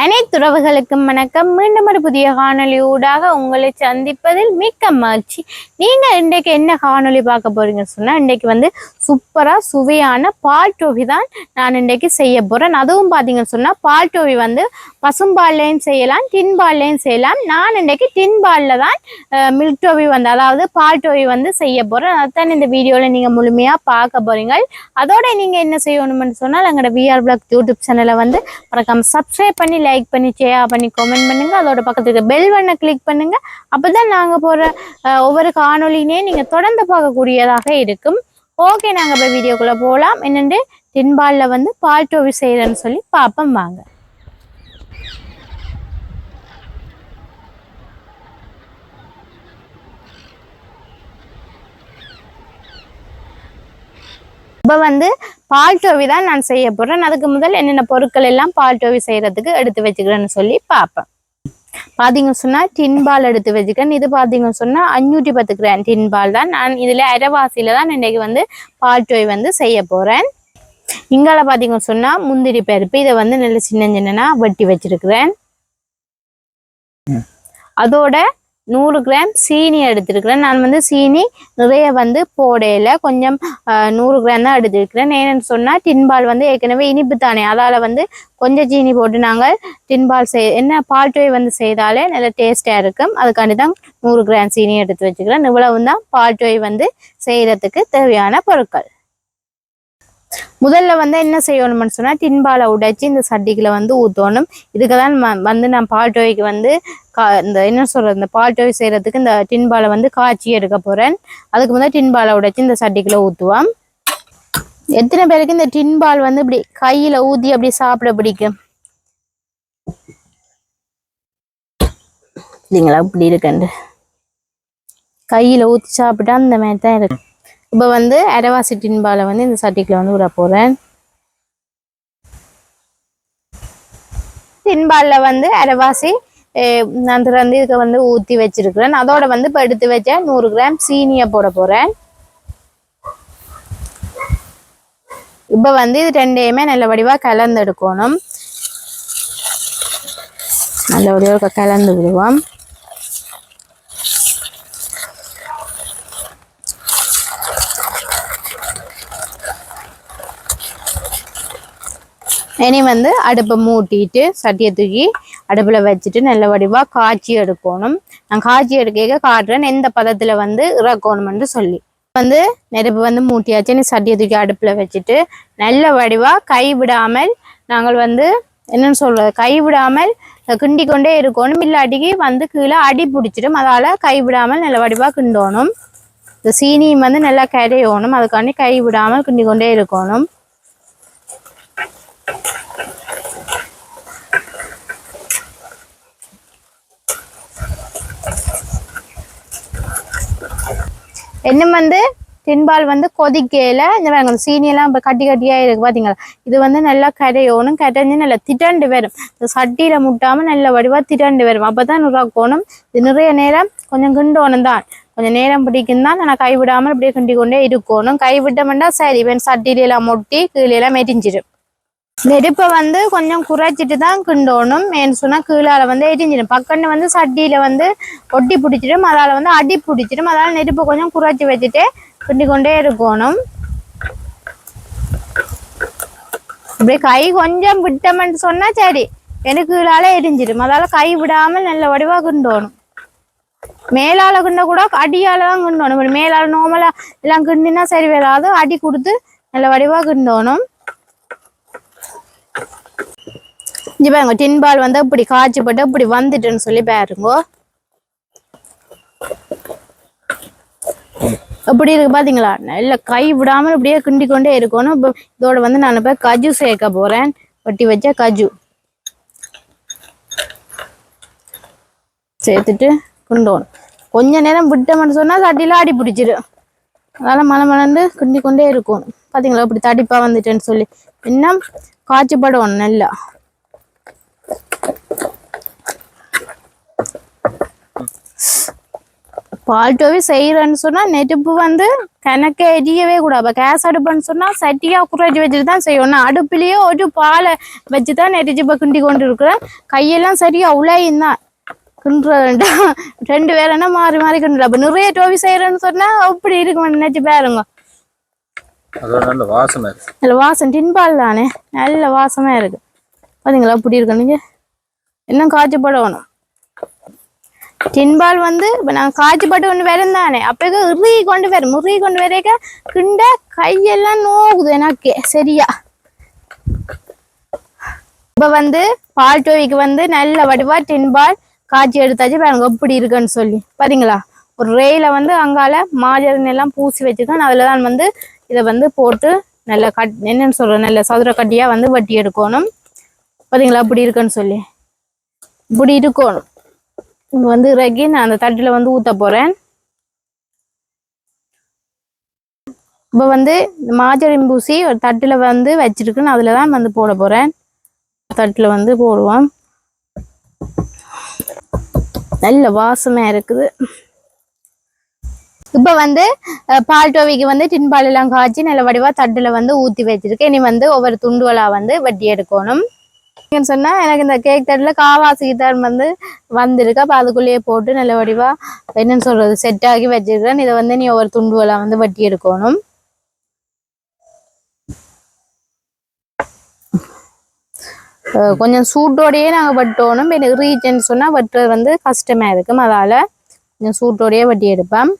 அனைத்து உறவுகளுக்கும் வணக்கம். மீண்டும் ஒரு புதிய காணொலி ஊடாக உங்களை சந்திப்பதில் மிக்க மகிழ்ச்சி. நீங்க இன்றைக்கு என்ன காணொலி பார்க்க போறீங்கன்னு சொன்னா இன்றைக்கு வந்து சூப்பரா சுவையான பால் டோவி தான் நான் இன்றைக்கு செய்ய போறேன். அதுவும் பாத்தீங்கன்னு சொன்னா பால் டோவி வந்து பசும்பால்லையும் செய்யலாம் டின் பால்லையும் செய்யலாம். நான் இன்றைக்கு டின் பால்ல தான் மில்க் டோவி வந்து அதாவது பால் டோவி வந்து செய்ய போறேன். அதான் இந்த வீடியோல நீங்க முழுமையா பார்க்க போறீங்க. அதோட நீங்க என்ன செய்யணும்னு சொன்னால் எங்களோட விஆர் பிளாக் யூடியூப் சேனலை வந்து மறக்காம சப்ஸ்கிரைப் பண்ணி லைக் பண்ணி ஷேர் பண்ணி கமெண்ட் பண்ணுங்க. அதோட பக்கத்துக்கு பெல் பண்ண கிளிக் பண்ணுங்க. அப்பதான் நாங்க போற போகிற ஒவ்வொரு காணொலினே நீங்க தொடர்ந்து பார்க்கக்கூடியதாக இருக்கும். ஓகே நாங்க இப்போ வீடியோக்குள்ள போகலாம் என்னென்று தின்பாலில் வந்து பால் டோவி செய்யறேன்னு சொல்லி பார்ப்போம் வாங்க. இப்போ வந்து பால் டோவி தான் நான் செய்ய போறேன். அதுக்கு முதல் என்னென்ன பொருட்கள் எல்லாம் பால் டோவி செய்யறதுக்கு எடுத்து வச்சுக்கிறேன்னு சொல்லி பார்ப்பேன். பாத்தீங்க சொன்னா டின் பால் எடுத்து வச்சுக்கிறேன். இது பாத்தீங்க சொன்னா அஞ்சூற்றி பத்து கிராம் டின் பால் தான். நான் இதுல அரைவாசியில தான் இன்னைக்கு வந்து பால் டோய் வந்து செய்ய போறேன். இங்கால பாத்தீங்க சொன்னா முந்திரி பருப்பு. இதை வந்து நல்ல சின்ன சின்னனா வெட்டி வச்சிருக்கிறேன். அதோட நூறு கிராம் சீனி எடுத்திருக்கிறேன். நான் வந்து சீனி நிறைய வந்து போடையில கொஞ்சம் நூறு கிராம் தான் எடுத்திருக்கிறேன். ஏன்னு சொன்னால் டின்பால் வந்து ஏற்கனவே இனிப்பு தானே. அதால் வந்து கொஞ்சம் சீனி போட்டு நாங்கள் டின்பால் செய் என்ன பால் டோய் வந்து செய்தாலே நல்ல டேஸ்டாக இருக்கும். அதுக்காண்டி தான் நூறு கிராம் சீனி எடுத்து வச்சுக்கிறேன். இவ்வளவு தான் பால் டோய் வந்து செய்கிறதுக்கு தேவையான பொருட்கள். முதல்ல வந்து என்ன செய்யணும்னு சொன்னா டின்பாலை உடைச்சி இந்த சட்டிக்குள்ள வந்து ஊற்றணும் இதுக்கு தான் வந்து நான் பால் டோய்க்கு வந்து கா இந்த என்ன சொல்றது இந்த பால் டோய் செய்யறதுக்கு இந்த டின்பாலை வந்து காய்ச்சி எடுக்க போறேன். அதுக்கு முதல்ல டின்பாலை உடைச்சி இந்த சட்டிக்குள்ள ஊற்றுவோம் எத்தனை பேருக்கு இந்த டின்பால் வந்து இப்படி கையில ஊத்தி அப்படி சாப்பிட பிடிக்கும்? இல்லைங்களா இப்படி இருக்குண்டு. கையில ஊத்தி சாப்பிட்டா அந்த மாதிரி தான் இருக்கு. இப்போ வந்து அடவாசி டின்பாலை வந்து இந்த சட்டிக்கில் வந்து விட போறேன். டின்பாலில் வந்து அடவாசி நான் திறந்து இதுக்கு வந்து ஊத்தி வச்சிருக்கிறேன். அதோட வந்து இப்போ எடுத்து வச்ச நூறு கிராம் சீனியை போட போறேன். இப்போ வந்து இது ரெண்டையுமே நல்ல வடிவாக கலந்து எடுக்கணும். நல்ல வடிவாக கலந்து விடுவோம். இனி வந்து அடுப்பை மூட்டிட்டு சட்டியை தூக்கி அடுப்பில் வச்சுட்டு நல்ல வடிவாக காய்ச்சி எடுக்கணும். நான் காய்ச்சி எடுக்க காட்டுறேன். எந்த பதத்தில் வந்து இறக்கணும்னு சொல்லி. வந்து நெருப்பு வந்து மூட்டியாச்சு. நீ சட்டியை தூக்கி அடுப்பில் வச்சுட்டு நல்ல வடிவாக கை விடாமல் நாங்கள் வந்து என்னன்னு சொல்றது? கை விடாமல் கிண்டி கொண்டே இருக்கணும். இல்லாட்டிக்கு வந்து கீழே அடி பிடிச்சிடும். அதால் கை விடாமல் நல்ல வடிவாக கிண்டணும். இந்த சீனியும் வந்து நல்லா கரையணும். அதுக்காண்டி கை விடாமல் கிண்டி கொண்டே இருக்கணும். இன்னும் வந்து தின்பால் வந்து கொதிக்கையில இந்த பாருங்க சீனியெல்லாம் இப்போ கட்டி கட்டியா இருக்கு பாத்தீங்களா? இது வந்து நல்லா கரையோணும் கரைஞ்சு நல்லா திட்டண்டு வரும். இந்த சட்டியில முட்டாம நல்ல வடிவா திட்டண்டு வரும். அப்பதான் நுறாக்கணும். இது நிறைய நேரம் கொஞ்சம் கிண்டோணும் தான். கொஞ்சம் நேரம் பிடிக்கும் தான். நான் கைவிடாமல் அப்படியே கிண்டி கொண்டே இருக்கணும். கைவிட்டோம்னா சரி இவன் சட்டியில எல்லாம் மொட்டி கீழே எல்லாம் மெரிஞ்சிடும். நெருப்பை வந்து கொஞ்சம் குறைச்சிட்டு தான் கிண்டோணும். ஏன்னு சொன்னா கீழால வந்து எரிஞ்சிடும். பக்கன்னு வந்து சட்டியில வந்து ஒட்டி பிடிச்சிடும். அதால வந்து அடி பிடிச்சிடும். அதால நெருப்பை கொஞ்சம் குறைச்சி வச்சுட்டு கிண்டி கொண்டே இருக்கணும். இப்படி கை கொஞ்சம் விட்டோம்னு சொன்னா சரி. எனக்கு கீழால எரிஞ்சிடும். அதால கை விடாமல் நல்ல வடிவா கிண்டோணும். மேலால கிண்ட கூட அடியால தான் கிண்டோணும் மேலால நோமலா எல்லாம் கிண்டினா சரி வராது. அடி கொடுத்து நல்ல வடிவா கிண்டோணும். இங்க பாருங்க டின் பால் வந்து இப்படி காய்ச்சி போட்டு இப்படி வந்துட்டுன்னு சொல்லி பாருங்க. அப்படி இருக்கு பாத்தீங்களா? நல்ல கை விடாமல் இப்படியே கிண்டி கொண்டே இருக்கணும். இப்போ இதோட வந்து நான் இப்போ கஜு சேர்க்க போறேன். வட்டி வச்ச கஜு. சேர்த்துட்டு கிண்டோணும். கொஞ்ச நேரம் விட்டோம்னு சொன்னா சட்டியில அடி பிடிச்சிடும் அதனால மலை மலர்ந்து கிண்டி கொண்டே இருக்கணும். பாத்தீங்களா? இப்படி தடிப்பா வந்துட்டேன்னு சொல்லி. இன்னும் காய்ச்சப்படணும் நல்லா. பால் டோவி செய்யறேன்னு சொன்னா நெருப்பு வந்து கணக்க எரியவே கூடாது. அப்ப கேஸ் அடுப்புன்னு சொன்னா சட்டியா குறைச்சி வச்சுட்டு தான் செய்யணும் அடுப்புலயே ஒரு பாலை வச்சுதான் நெரிச்சு இப்ப கிண்டி கொண்டு இருக்கிறேன் கையெல்லாம் சரியா உலையும் தான். கிண்டுறதுண்டா ரெண்டு பேரனா மாறி மாறி கிண்டுல அப்ப நிறைய டோவி செய்யறேன்னு சொன்னா அப்படி இருக்கும். நினைச்சு பாருங்க. நல்ல வாசனை இருக்கு. நல்ல வாசம் டின்பால் தானே. நல்ல வாசமா இருக்கு. பாத்தீங்களா? அப்படி இருக்கு. நீங்க இன்னும் காய்ச்சப்படணும் டின்பால் வந்து இப்ப நான் காய்ச்சப்பட்டு ஒன்று வரும் தானே அப்போ இறுகி கொண்டு வரும் முறுகி கொண்டு வரைக்க கிண்ட கையெல்லாம் நோகுது எனக்கு சரியா இப்ப வந்து பால் டோவிக்கு வந்து நல்ல வடிவா டின்பால் காய்ச்சி எடுத்தாச்சு பாருங்க எப்படி இருக்குன்னு சொல்லி பாத்தீங்களா ஒரு ரேயில வந்து அங்கால மாஜரன் எல்லாம் பூசி வச்சிருக்கேன் அதில் தான் வந்து இதை வந்து போட்டு நல்ல கட் என்னன்னு சொல்ற நல்ல சதுர கட்டியா வந்து வட்டி எடுக்கணும் பாத்தீங்களா இப்படி இருக்குன்னு சொல்லி இப்படி இருக்கணும் இப்போ வந்து இறக்கி நான் அந்த தட்டுல வந்து ஊற்ற போறேன். இப்போ வந்து இந்த மாஜரின் பூசி ஒரு தட்டுல வந்து வச்சிருக்கேன் அதுல தான் வந்து போட போறேன். தட்டுல வந்து போடுவோம். நல்ல வாசமா இருக்குது. இப்போ வந்து பால் டோவிக்கு வந்து டின்பால் எல்லாம் காய்ச்சி நல்ல வடிவாக தட்டுல வந்து ஊற்றி வச்சிருக்கேன். இனி வந்து ஒவ்வொரு துண்டுகளாக வந்து வட்டி எடுக்கணும். ஏன்னு சொன்னா எனக்கு இந்த கேக் தட்டில் காவாசி கிட்டார் வந்து வந்திருக்கு. அப்போ அதுக்குள்ளேயே போட்டு நல்ல வடிவாக என்னன்னு சொல்றது செட் ஆகி வச்சிருக்கேன் இதை வந்து நீ ஒவ்வொரு துண்டுவெல்லாம் வந்து வட்டி எடுக்கணும். கொஞ்சம் சூட்டோடையே நாங்கள் வெட்டணும். எனக்கு ரீச்சன்னு சொன்னால் வெட்டுறது வந்து கஷ்டமாக இருக்கும். அதால் கொஞ்சம் சூட்டோடையே வட்டி எடுப்பேன்.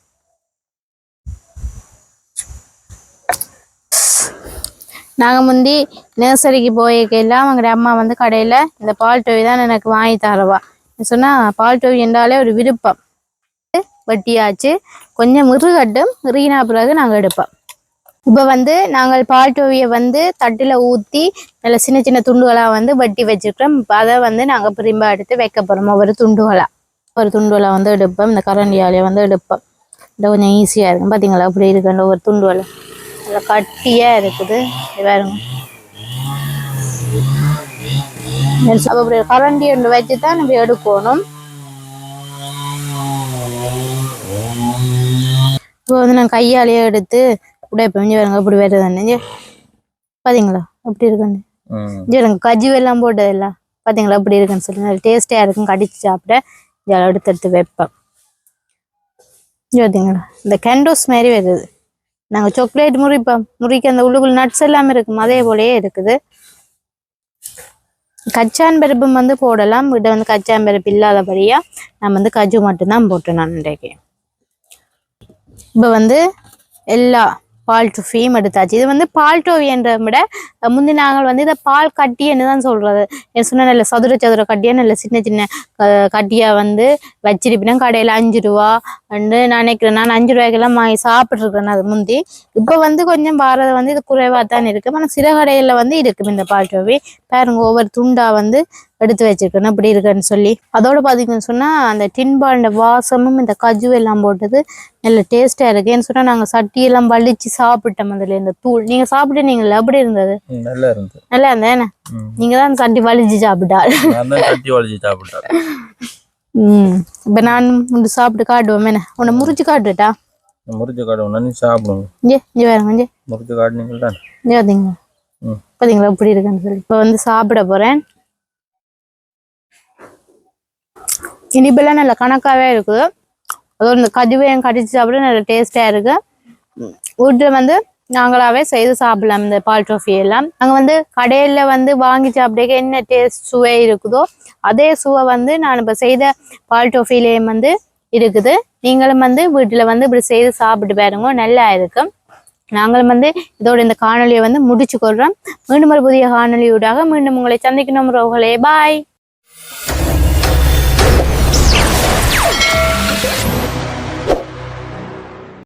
நாங்கள் முந்தி நர்சரிக்கு போயிருக்கெல்லாம் அவங்க அம்மா வந்து கடையில் இந்த பால் டோவி தான் எனக்கு வாங்கி தரவா. சொன்னால் பால் டோவி என்றாலே ஒரு விருப்பம். வெட்டியாச்சு. கொஞ்சம் மிருகட்டும் மிருகினா பிறகு நாங்கள் எடுப்போம். இப்போ வந்து நாங்கள் பால் டோவியை வந்து தட்டில் ஊற்றி நல்ல சின்ன சின்ன துண்டுகளாக வந்து வட்டி வச்சிருக்கிறோம். இப்போ அதை வந்து நாங்கள் பிரிம்ப எடுத்து வைக்க போகிறோம் ஒவ்வொரு துண்டுகளாக ஒரு துண்டுகளை வந்து எடுப்போம். இந்த கரண்டியாலே வந்து எடுப்போம். இந்த கொஞ்சம் ஈஸியாக இருக்கும். பார்த்தீங்களா அப்படி இருக்கு ஒரு துண்டுகளை. நல்லா கட்டியாக இருக்குது. பாருங்க. அப்போ கரண்டி ஒன்று வச்சு தான் நம்ம எடுக்கணும். இப்போ வந்து நான் கையாலேயே எடுத்து உடைப்பேன் இங்க பாருங்க அப்படி வருதுன்னு. பார்த்தீங்களா அப்படி இருக்குன்னு. ம். இங்க பாருங்க கஜு எல்லாம் போட்டது எல்லாம் பார்த்தீங்களா அப்படி இருக்குன்னு சொல்லி. நல்ல டேஸ்டியாக இருக்கும் கடிச்சு சாப்பிட இதில் எடுத்து எடுத்து வைப்பேன். பார்த்தீங்களா இந்த கேண்டோஸ் மாதிரி வருது. நாங்கள் சாக்லேட் முறிப்போம் முறிக்க அந்த உள்ளுக்குள்ள நட்ஸ் எல்லாமே இருக்கும் அதே போலயே இருக்குது. கச்சான் பருப்பும் வந்து போடலாம். இதை வந்து கச்சான் பருப்பு இல்லாதபடியா நான் வந்து கஜு மட்டும்தான் போட்டேன் நான் இன்றைக்கு இப்போ வந்து எல்லா பால் டோஃபியும் எடுத்தாச்சு. இது வந்து பால் டோவி என்ற விட முந்தி நாங்கள் வந்து இதை பால் கட்டின்னு தான் சொல்றது. என்ன நல்ல சதுர சதுர கட்டியா நல்ல சின்ன சின்ன கட்டியா வந்து வச்சிருப்பினா கடையில அஞ்சு ரூபா வந்து நான் நினைக்கிறேன். நான் அஞ்சு ரூபாய்க்கெல்லாம் வாங்கி சாப்பிட்ருக்கேன் அது முந்தி. இப்போ வந்து கொஞ்சம் பாரத வந்து இது குறைவாக தான் இருக்கு. ஆனால் சில கடையில வந்து இருக்கும் இந்த பால் டோவி பாருங்க ஒவ்வொரு துண்டா வந்து எடுத்து வச்சிருக்கேன். அப்படி இருக்குன்னு சொல்லி. அதோட பாத்தீங்கன்னு சொன்னா அந்த டின்பால்ட வாசமும் இந்த கஜு எல்லாம் போட்டது நல்ல டேஸ்டா இருக்கு. ஏன்னு சொன்னா நாங்க சட்டியெல்லாம் வலிச்சு சாப்பிட்டோம் அதுல இந்த தூள். நீங்க சாப்பிட்டீங்கல்ல அப்படி இருந்தது? நல்லா இருந்து நல்லா இருந்தது என்ன? ம். நீங்க தான் சட்டி வலிச்சு சாப்பிட்டா. கட்டி வளைச்சு சாப்பிட்டேன். ம். இப்ப நான் உண்டு சாப்பிட்டு காட்டுவோம். என்ன? உன்னை முறிச்சு காட்டுட்டா? முறிச்சு காட்டுவோம் நீ சாப்பிடுங்க இங்கே இங்கே வேறுங்க இங்கே. முறிச்சு காட்டினீங்களா இங்கே பார்த்தீங்களா ம். பார்த்தீங்களா எப்படி இருக்குன்னு சொல்லி. இப்போ வந்து சாப்பிட போறேன். இனிப்பெல்லாம் நல்ல கணக்காகவே இருக்குது அதோட இந்த கதுவையும் கடிச்சு சாப்பிட நல்ல டேஸ்டாக இருக்கு. வீட்டில் வந்து நாங்களாவே செய்து சாப்பிடலாம் இந்த பால் டோஃபி எல்லாம். அங்கே வந்து கடையில் வந்து வாங்கி சாப்பிட என்ன டேஸ்ட் சுவை இருக்குதோ அதே சுவை வந்து நான் இப்ப செய்த பால் டோஃபிலையும் வந்து இருக்குது. நீங்களும் வந்து வீட்டில் வந்து இப்படி செய்து சாப்பிட்டு பாருங்க நல்லா இருக்கும் நாங்களும் வந்து இதோட இந்த காணொலியை வந்து முடிச்சு கொள்றோம். மீண்டும் ஒரு புதிய காணொலியூடாக மீண்டும் உங்களை சந்திக்கணும் ரோகலே பாய்